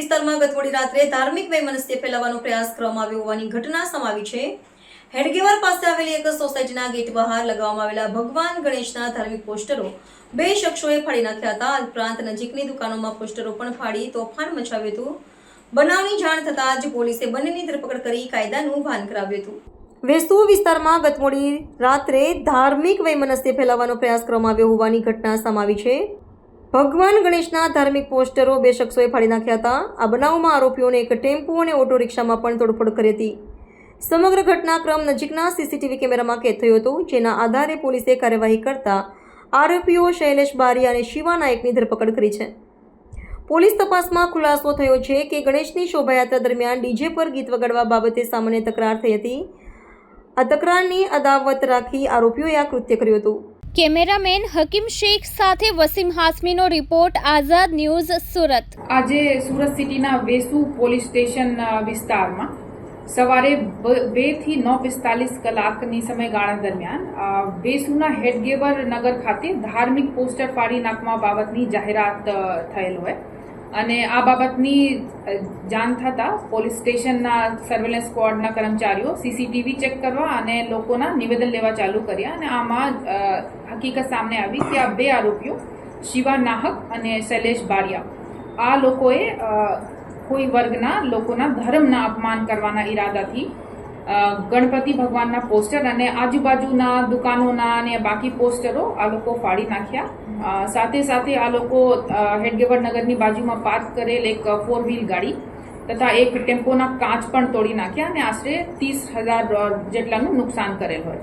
વિસ્તારમાં ગત મોડી રાત્રે ધાર્મિક વૈમનસ્ય ફેલાવવાનો પ્રયાસ કરવામાં આવ્યો હોવાની ઘટના સમાવી છે. હેડગેવાર પાસે આવેલી એક સોસાયટીના ગેટ બહાર લગાવવામાં આવેલા ભગવાન ગણેશના ધાર્મિક પોસ્ટરો બે શખ્સોએ ફાડી નાખ્યા હતા. ઉપરાંત નજીકની દુકાનોમાં પોસ્ટરો પણ ફાડી તોફાન મચાવ્યું હતું. બનાવની જાણ થતાં જ પોલીસે બંનેની ધરપકડ કરી કાયદાનું ભાન કરાવ્યું હતું. વેસ્તુ વિસ્તારમાં ગત મોડી રાત્રે ધાર્મિક વૈમનસ્ય ફેલાવવાનો પ્રયાસ કરવામાં આવ્યો હોવાની ઘટના સમાવી છે. ભગવાન ગણેશના ધાર્મિક પોસ્ટરો બે શખ્સોએ ફાડી નાખ્યા હતા. આ બનાવમાં આરોપીઓને એક ટેમ્પો અને ઓટો રિક્ષામાં પણ તોડફોડ કરી હતી. સમગ્ર ઘટનાક્રમ નજીકના સીસીટીવી કેમેરામાં કેદ થયો હતો, જેના આધારે પોલીસે કાર્યવાહી કરતા આરોપીઓ શૈલેષ બારી અને શિવા નાયકની ધરપકડ કરી છે. પોલીસ તપાસમાં ખુલાસો થયો છે કે ગણેશની શોભાયાત્રા દરમિયાન ડીજે પર ગીત વગાડવા બાબતે સામાન્ય તકરાર થઈ હતી. આ તકરારની અદાવત રાખી આરોપીઓએ આ કૃત્ય કર્યું હતું. કેમેરામેન હકીમ શેખ સાથે વસીમ હાસમીનો રિપોર્ટ, આઝાદ ન્યૂઝ, સુરત. આજે સુરત સિટીના વેસુ પોલીસ સ્ટેશન વિસ્તારમાં સવારે બ- થી નવ પિસ્તાલીસ કલાકની સમયગાળા દરમિયાન વેસુના હેડગેવર નગર ખાતે ધાર્મિક પોસ્ટર ફાડી નાખવા બાબતની જાહેરાત થયેલ હોય. અને આ બાબતની જાણ થતાં પોલીસ સ્ટેશનના સર્વેલન્સ સ્ક્વોડના કર્મચારીઓ સીસીટીવી ચેક કરવા અને લોકોના નિવેદન લેવા ચાલુ કર્યા અને આમાં હકીકત સામે આવી કે આ બે આરોપીઓ શિવા નાહક અને શૈલેષ બારિયા. આ લોકોએ કોઈ વર્ગના લોકોના ધર્મના અપમાન કરવાના ઈરાદાથી ગણપતિ ભગવાનના પોસ્ટર અને આજુબાજુના દુકાનોના અને બાકી પોસ્ટરો આ લોકો ફાડી નાખ્યા. સાથે સાથે આ લોકો હેડગેવર નગરની બાજુમાં પાર્ક કરેલ એક ફોર વ્હીલ ગાડી તથા એક ટેમ્પોના કાચ પણ તોડી નાખ્યા અને આશરે ત્રીસ હજાર જેટલાનું નુકસાન કરેલ હોય.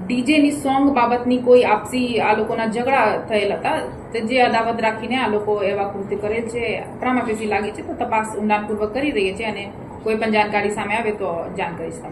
ડીજેની સોંગ બાબતની કોઈ આપસી આ લોકોના ઝઘડા થયેલ હતા. જે અદાવત રાખીને આ લોકો એવા કૃત્ય કરેલ છે પ્રામાફેસી લાગે છે, તો તપાસ ઊંડાણપૂર્વક કરી રહી છે અને કોઈ પણ જાણકારી સામે આવે તો જાણ કરીશ